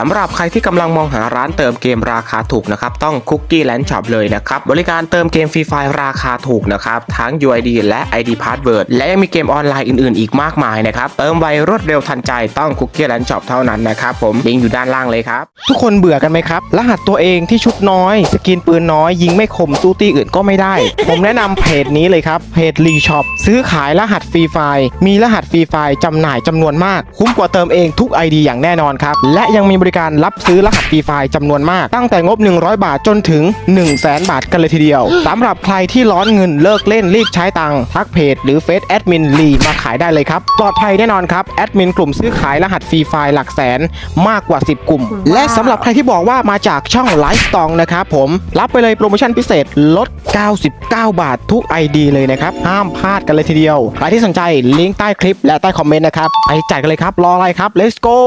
สำหรับใครที่กำลังมองหาร้านเติมเกมราคาถูกนะครับต้องคุกกี้แลนด์ช็อปเลยนะครับบริการเติมเกมฟรีไฟราคาถูกนะครับทั้ง UID และ ID Password และยังมีเกมออนไลน์อื่นๆ อีกมากมายนะครับเติมไวรวดเร็วทันใจต้องคุกกี้แลนด์ช็อปเท่านั้นนะครับผมลิงก์อยู่ด้านล่างเลยครับทุกคนเบื่อกันไหมครับรหัสตัวเองที่ชุดน้อยสกินปืนน้อยยิงไม่คมสู้ตีอื่นก็ไม่ได้ ผมแนะนำเพจนี้เลยครับเพจรีช็อปซื้อขายรหัสฟรีไฟล์มีรหัสฟรีไฟล์จำหน่ายจำนวนมาก คุ้มกว่าเติมเองทุก ID อย่างแน่นอนครับและยังมีบริการรับซื้อรหัสฟรีไฟล์จำนวนมาก ตั้งแต่งบ 100 บาทจนถึง 1 0 0 0 0แบาทกันเลยทีเดียวสำหรับใครที่ร้อนเงินเลิกเล่นรีบใช้ตังค์ทักเพจหรือเฟซแอดมินรีมาขายได้เลยครับ ปลอดภัยแน่นอนครับแอดมินกลุ่มซื้อขายรหัสฟรีไฟล์หลักแสนมากกว่า 10 กลุ่ม และสำหรับใครที่บอกว่ามาจากช่องไลฟ์สตองนะครับผมรับไปเลยโปรโมชั่นพิเศษลด 99 บาททุก ID เลยนะครับห้ามพลาดกันเลยทีเดียวใครที่สนใจลิงก์ใต้คลิปและใต้คอมเมนต์นะครับไปจ่ายกันเลยครับรออะไรครับ let's go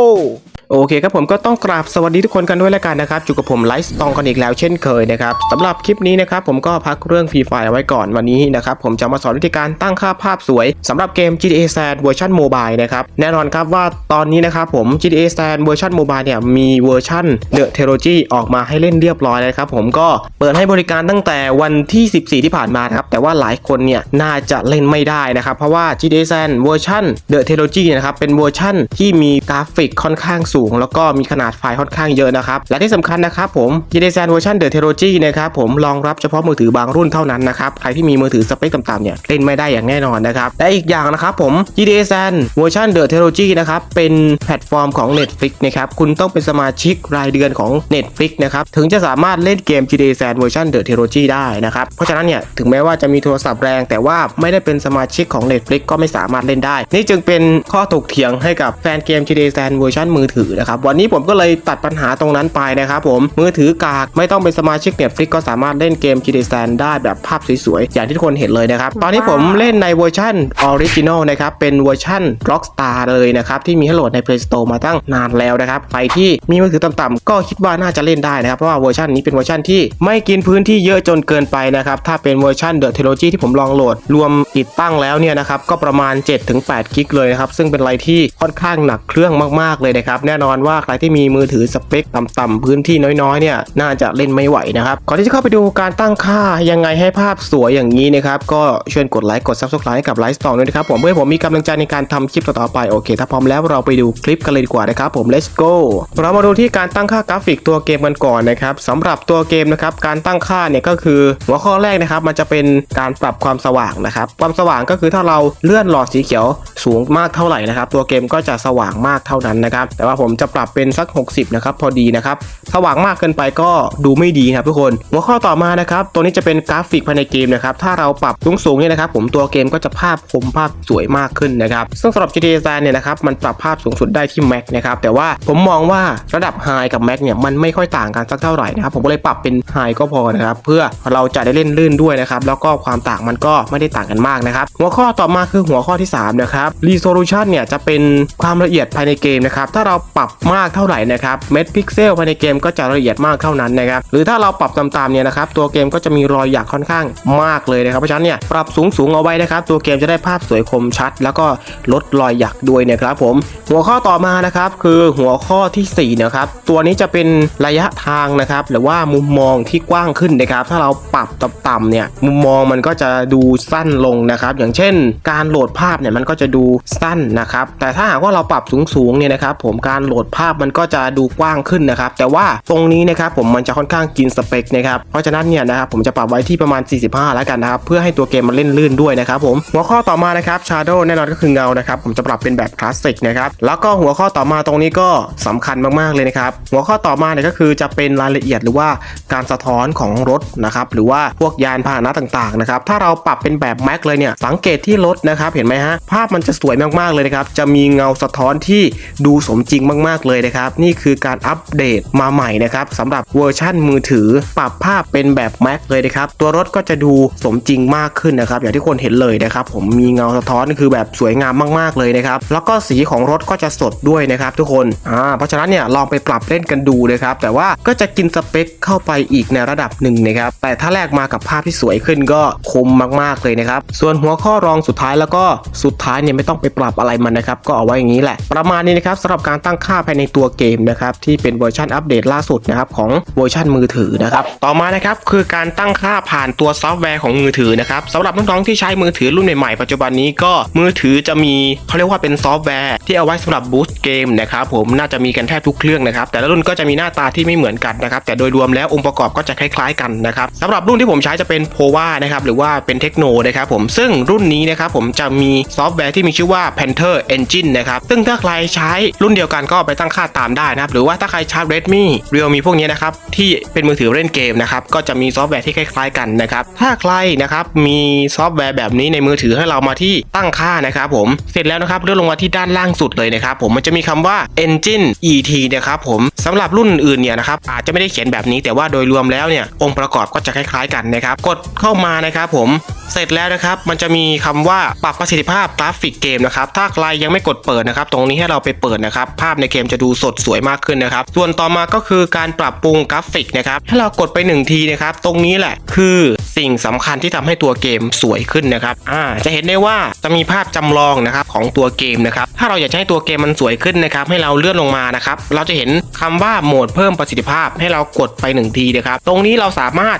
โอเคครับผมก็ต้องกราบสวัสดีทุกคนกันด้วยแล้วกันนะครับอยู่กับผมไลฟ์สตองกันอีกแล้วเช่นเคยนะครับสำหรับคลิปนี้นะครับผมก็พักเรื่องฟรีไฟไว้ก่อนวันนี้นะครับผมจะมาสอนวิธีการตั้งค่าภาพสวยสำหรับเกม GTA San เวอร์ชันโมบายนะครับแน่นอนครับว่าตอนนี้นะครับผม GTA San เวอร์ชันโมบายเนี่ยมีเวอร์ชัน The Trilogy ออกมาให้เล่นเรียบร้อยแล้วครับผมก็เปิดให้บริการตั้งแต่วันที่ 14 ที่ผ่านมาครับแต่ว่าหลายคนเนี่ยน่าจะเล่นไม่ได้นะครับเพราะว่า GTA San เวอร์ชัน The Trilogy นะครับเป็นเวอร์ชันที่มีกราฟิกค่อนข้างสูง แล้วก็มีขนาดไฟล์ค่อนข้างเยอะนะครับ และที่สำคัญนะครับผม GTA San เวอร์ชัน The Trilogy นะครับผมรองรับเฉพาะมือถือบางรุ่นเท่านั้นนะครับใครที่มีมือถือสเปคต่ำๆเนี่ยเล่นไม่ได้อย่างแน่นอนนะครับและอีกอย่างนะครับผม GTA San เวอร์ชัน The Trilogy นะครับเป็นแพลตฟอร์มของ Netflix นะครับคุณต้องเป็นสมาชิกรายเดือนของ Netflix นะครับถึงจะสามารถเล่นเกม GTA San เวอร์ชัน The Trilogy ได้นะครับเพราะฉะนั้นเนี่ยถึงแม้ว่าจะมีโทรศัพท์แรง แต่ว่าไม่ได้เป็นสมาชิกของ Netflix ก็ไม่สามารถเล่นได้ นี่จึงเป็นข้อถกเถียงให้กับแฟนเกม GTA San เวอร์ชันมือถือนะครับวันนี้ผมก็เลยตัดปัญหาตรงนั้นไปนะครับผมมือถือกากไม่ต้องเป็นสมาชิก Netflix ก็สามารถเล่นเกม GTA San ได้แบบภาพสวยๆ อย่างที่ทุกคนเห็นเลยนะครับ ตอนนี้ผมเล่นในเวอร์ชันออริจินอลนะครับ เป็นเวอร์ชัน Rockstar เลยนะครับ ที่มีให้โหลดใน Play Store มาตั้งนานแล้วนะครับ ใครที่มีมือถือต่ำๆก็คิดว่าน่าจะเล่นได้นะครับ เพราะว่าเวอร์ชันนี้เป็นเวอร์ชันที่ไม่กินพื้นที่เยอะจนเกินไปนะครับ ถ้าเป็นเวอร์ชัน The Trilogy ที่ผมลองโหลด รวมติดตั้งแล้วเนี่ยนะครับก็ประมาณ 7-8 กิกเลยนะครับซึ่งเป็นอะไรที่ค่อนข้างหนักเครื่องมากๆเลยนะครับแน่นอนว่าใครที่มีมือถือสเปคต่ำๆพื้นที่น้อยๆเนี่ยน่าจะเล่นไม่ไหวนะครับก่อนที่จะเข้าไปดูการตั้งค่ายังไงให้ภาพสวยอย่างนี้นะครับก็ช่วยกดไลค์กด subscribe ให้กับไลฟ์สตองด้วยนะครับผมเพื่อผมมีกำลังใจในการทำคลิปต่อๆไปโอเค ถ้าพร้อมแล้วเราไปดูคลิปกันเลยดีกว่านะครับผม let's go เรามาดูที่การตั้งค่ากราฟิกตัวเกมกันก่อนนะครับสำหรับตัวเกมนะครับการตั้งค่าเนี่ยก็คือหัวข้อแรกนะครับมันจะเป็นการปรับความสว่างนะครับความสว่างก็คือถ้าเราเลื่อนหลอดสีเขียวสูงมากเท่าไหร่นะครับตัวเกมก็จะสว่างมากเท่านั้นนะครับแต่ว่าผมจะปรับเป็นสัก 60 นะครับ พอดีนะครับสว่างมากเกินไปก็ดูไม่ดีครับทุกคน หัวข้อต่อมานะครับตัวนี้จะเป็นกราฟิกภายในเกมนะครับ ถ้าเราปรับสูงๆเนี่ยนะครับ ผมตัวเกมก็จะภาพคมภาพสวยมากขึ้นนะครับ ซึ่งสำหรับ GTA San เนี่ยนะครับ มันปรับภาพสูงสุดได้ที่ Max นะครับ แต่ว่าผมมองว่าระดับ High กับ Max เนี่ยมันไม่ค่อยต่างกันสักเท่าไหร่นะครับ ผมก็เลยปรับเป็น High ก็พอนะครับ เพื่อเราจะได้เล่นลื่นด้วยนะครับ แล้วก็ความต่างมันก็ไม่ได้ต่างกันมากนะครับ หัวข้อต่อมาคือหัวข้อที่3นะครับ Resolution เนี่ยจะเป็นความละเอียดภายในเกมนะครับ ถ้าเราปรับมากเท่าไหร่นะครับเม็ดพิกเซลภายในเกมก็จะละเอียดมากเท่านั้นนะครับหรือถ้าเราปรับต่ำๆเนี่ยนะครับตัวเกมก็จะมีรอยหยักค่อนข้างมากเลยนะครับเพราะฉะนั้นเนี่ยปรับสูงๆเอาไว้นะครับตัวเกมจะได้ภาพสวยคมชัด แล้วก็ลดรอยหยักด้วยนะครับผมหัวข้อต่อมานะครับคือหัวข้อทีสี่4นะครับตัวนี้จะเป็นระยะทางนะครับหรือว่ามุมมองที่กว้างขึ้นนะครับถ้าเราปรับต่ำๆเนี่ยมุมมองมันก็จะดูสั้นลงนะครับอย่างเช่น การโหลดภาพเนี่ยมันก็จะดูสั้นนะครับแต่ถ้าหากว่าเราปรับสูงๆเนี่ยนะครับผมการโหลดภาพมันก็จะดูกว้างขึ้นนะครับ แต่ว่าตรงนี้นะครับผมมันจะค่อนข้างกินสเปคนะครับ เพราะฉะนั้นเนี่ยนะครับผมจะปรับไว้ที่ประมาณ 45 แล้วกันนะครับ เพื่อให้ตัวเกมมันเล่นลื่นด้วยนะครับผม หัวข้อต่อมานะครับ Shadow แน่นอนก็คือเงานะครับ ผมจะปรับเป็นแบบคลาสสิกนะครับ แล้วก็หัวข้อต่อมาตรงนี้ก็สำคัญมากๆเลยนะครับ หัวข้อต่อมาเนี่ยก็คือจะเป็นรายละเอียดหรือว่าการสะท้อนของรถนะครับ หรือว่าพวกยานพาหนะต่างๆนะครับ ถ้าเราปรับเป็นแบบแม็กเลยเนี่ยสังเกตที่รถนะครับ เห็นไหมฮะภาพมันจะสวยมากๆเลยนะครับ จะมีเงาสะท้อนที่ดูสมจริงมาก ๆ เลยนะครับ นี่คือการอัปเดตมาใหม่นะครับสำหรับเวอร์ชั่นมือถือ ปรับภาพเป็นแบบแม็กเลยนะครับ ตัวรถก็จะดูสมจริงมากขึ้นนะครับ อย่างที่คนเห็นเลยนะครับ ผมมีเงาสะท้อนคือแบบสวยงามมาก ๆ เลยนะครับ แล้วก็สีของรถก็จะสดด้วยนะครับทุกคนอ่าเพราะฉะนั้นเนี่ยลองไปปรับเล่นกันดูนะครับ แต่ว่าก็จะกินสเปคเข้าไปอีกในระดับหนึ่งนะครับ แต่ถ้าแลกมากับภาพที่สวยขึ้นก็คมมาก ๆ เลยนะครับ ส่วนหัวข้อรองสุดท้ายแล้วก็สุดท้ายเนี่ยไม่ต้องไปปรับอะไรมันนะครับ ก็เอาไว้อย่างนี้แหละ ประมาณนี้นะครับสำหรับการตั้งค่าภายในตัวเกมนะครับที่เป็นเวอร์ชันอัปเดตล่าสุดนะครับของเวอร์ชันมือถือนะครับต่อมานะครับคือการตั้งค่าผ่านตัวซอฟต์แวร์ของมือถือนะครับสำหรับน้องๆที่ใช้มือถือรุ่นใหม่ๆปัจจุบันนี้ก็มือถือจะมีเขาเรียกว่าเป็นซอฟต์แวร์ที่เอาไว้สำหรับบูสต์เกมนะครับผมน่าจะมีกันแทบทุกเครื่องนะครับแต่ละรุ่นก็จะมีหน้าตาที่ไม่เหมือนกันนะครับแต่โดยรวมแล้วองค์ประกอบก็จะคล้ายๆกันนะครับสำหรับรุ่นที่ผมใช้จะเป็น p o v a นะครับหรือว่าเป็นเทคโนนะครับผมซึ่งรุ่นนี้นะครับผมจะมีซอฟต์แวร์ที่มีชื่อว่า Panther Engine นะครับซึ่งถ้าใครใช้รุ่นเดียวกันก็ไปตั้งค่าตามได้นะครับหรือว่าถ้าใครใช้ Redmi Realme พวกนี้นะครับที่เป็นมือถือเล่นเกมนะครับก็จะมีซอฟต์แวร์ที่คล้ายๆกันนะครับถ้าใครนะครับมีซอฟต์แวร์แบบนี้ในมือถือให้เรามาที่ตั้งค่านะครับผมเสร็จแล้วนะครับเลื่อนลงมาที่ด้านล่างสุดเลยนะครับผมมันจะมีคำว่า Engine ET นะครับผมสำหรับรุ่นอื่นเนี่ยนะครับอาจจะไม่ได้เขียนแบบนี้แต่ว่าโดยรวมแล้วเนี่ยองค์ประกอบก็จะคล้ายๆกันนะครับกดเข้ามานะครับผมเสร็จแล้วนะครับมันจะมีคำว่าปรับประสิทธิภาพกราฟิกเกมนะครับถ้าใครยังไม่กดเปิดนะครับตรงนี้ให้เราไปเปิดนะครับภาพในเกมจะดูสดสวยมากขึ้นนะครับ ส่วนต่อมาก็คือการปรับปรุงกราฟิกนะครับให้เรากดไปหนึ่งทีนะครับตรงนี้แหละคือสิ่งสำคัญที่ทำให้ตัวเกมสวยขึ้นนะครับอ่าจะเห็นได้ว่าจะมีภาพจำลองนะครับของตัวเกมนะครับถ้าเราอยากให้ตัวเกมมันสวยขึ้นนะครับให้เราเลื่อนลงมานะครับเราจะเห็นคำว่าโหมดเพิ่มประสิทธิภาพให้เรากดไปหนึ่งทีนะครับตรงนี้เราสามารถ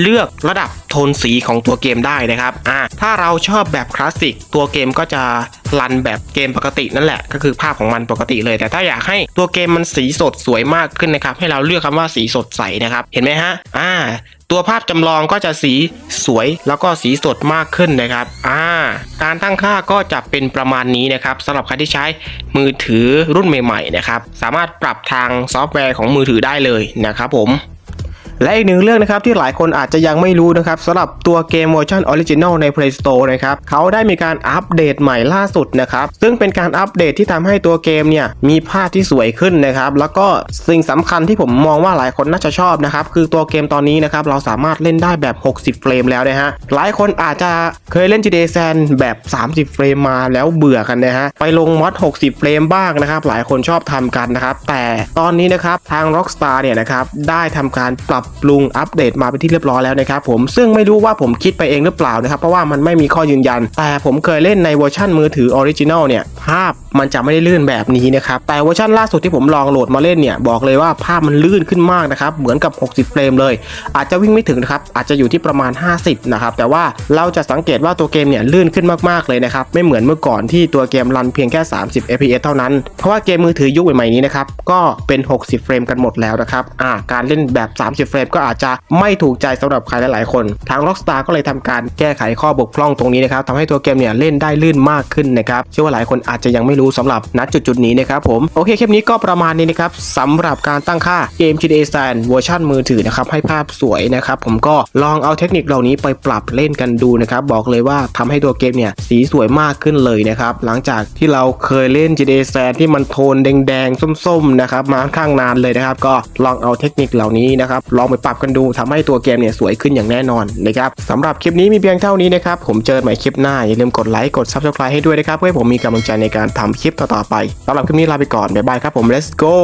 เลือกระดับโทนสีของตัวเกมได้นะครับอ่าถ้าเราชอบแบบคลาสสิกตัวเกมก็จะรันแบบเกมปกตินั่นแหละ ก็คือภาพของมันปกติเลย แต่ถ้าอยากให้ตัวเกมมันสีสดสวยมากขึ้นนะครับ ให้เราเลือกคำว่าสีสดใสนะครับ เห็นไหมฮะอ่าตัวภาพจำลองก็จะสีสวยแล้วก็สีสดมากขึ้นนะครับ อ่า การตั้งค่าก็จะเป็นประมาณนี้นะครับสำหรับใครที่ใช้มือถือรุ่นใหม่ๆนะครับ สามารถปรับทางซอฟต์แวร์ของมือถือได้เลยนะครับผม และอีกหนึ่งเรื่องนะครับที่หลายคนอาจจะยังไม่รู้นะครับสำหรับตัวเกมเวอร์ชันออริจินอลใน Play Store นะครับเขาได้มีการอัปเดตใหม่ล่าสุดนะครับซึ่งเป็นการอัปเดตที่ทำให้ตัวเกมเนี่ยมีภาพที่สวยขึ้นนะครับแล้วก็สิ่งสำคัญที่ผมมองว่าหลายคนน่าจะชอบนะครับคือตัวเกมตอนนี้นะครับเราสามารถเล่นได้แบบ 60 เฟรมแล้วนะฮะหลายคนอาจจะเคยเล่น GTA San แบบ 30 เฟรมมาแล้วเบื่อกันนะฮะไปลงมอด60 เฟรมบ้างนะครับหลายคนชอบทำกันนะครับแต่ตอนนี้นะครับทาง Rockstar เนี่ยนะครับได้ทำการปรับปรุงอัปเดตมาเป็นที่เรียบร้อยแล้วนะครับผมซึ่งไม่รู้ว่าผมคิดไปเองหรือเปล่านะครับเพราะว่ามันไม่มีข้อยืนยัน แต่ผมเคยเล่นในเวอร์ชันมือถือออริจินอลเนี่ยภาพมันจะไม่ได้ลื่นแบบนี้นะครับแต่เวอร์ชันล่าสุดที่ผมลองโหลดมาเล่นเนี่ยบอกเลยว่าภาพมันลื่นขึ้นมากนะครับเหมือนกับ 60 เฟรมเลย อาจจะวิ่งไม่ถึงนะครับอาจจะอยู่ที่ประมาณ 50 นะครับแต่ว่าเราจะสังเกตว่าตัวเกมเนี่ยลื่นขึ้นมากๆเลยนะครับไม่เหมือนเมื่อก่อนที่ตัวเกมรันเพียงแค่ 30 fps เท่านั้น เพราะว่าเกมมือถือยุคใหม่ๆนี้นะครับก็เป็น 60 เฟรมกันหมดแล้วนะครับอ่าการเล่นแบบ 30 เฟรมก็อาจจะไม่ถูกใจสำหรับใครหลายๆคนทาง Rockstar ก็เลยทำการแก้ไขข้อบกพร่องตรงนี้นะครับทำให้ตัวเกมเนี่ยเล่นได้ลื่นมากขึ้นนะครับเชื่อว่าหลายคนอาจจะยังไม่รู้สำหรับณจุดๆนี้นะครับผมโอเคคลิปนี้ก็ประมาณนี้นะครับสำหรับการตั้งค่าเกม GTA San เวอร์ชันมือถือนะครับให้ภาพสวยนะครับผมก็ลองเอาเทคนิคเหล่านี้ไปปรับเล่นกันดูนะครับบอกเลยว่าทำให้ตัวเกมเนี่ยสีสวยมากขึ้นเลยนะครับหลังจากที่เราเคยเล่น GTA San ที่มันโทนแดงๆส้มๆนะครับมาค่อนข้างนานเลยนะครับก็ลองเอาเทคนิคเหล่านี้นะครับลองไปปรับกันดูทำให้ตัวเกมเนี่ยสวยขึ้นอย่างแน่นอนนะครับสำหรับคลิปนี้มีเพียงเท่านี้นะครับผมเจอกันใหม่คลิปหน้าอย่าลืมกดไลค์กด subscribe ให้ด้วยนะครับเพื่อให้ผมมีกำลังใจในการทำคลิปต่อๆไปสำหรับคลิปนี้ลาไปก่อนบ๊ายบายครับผม let's go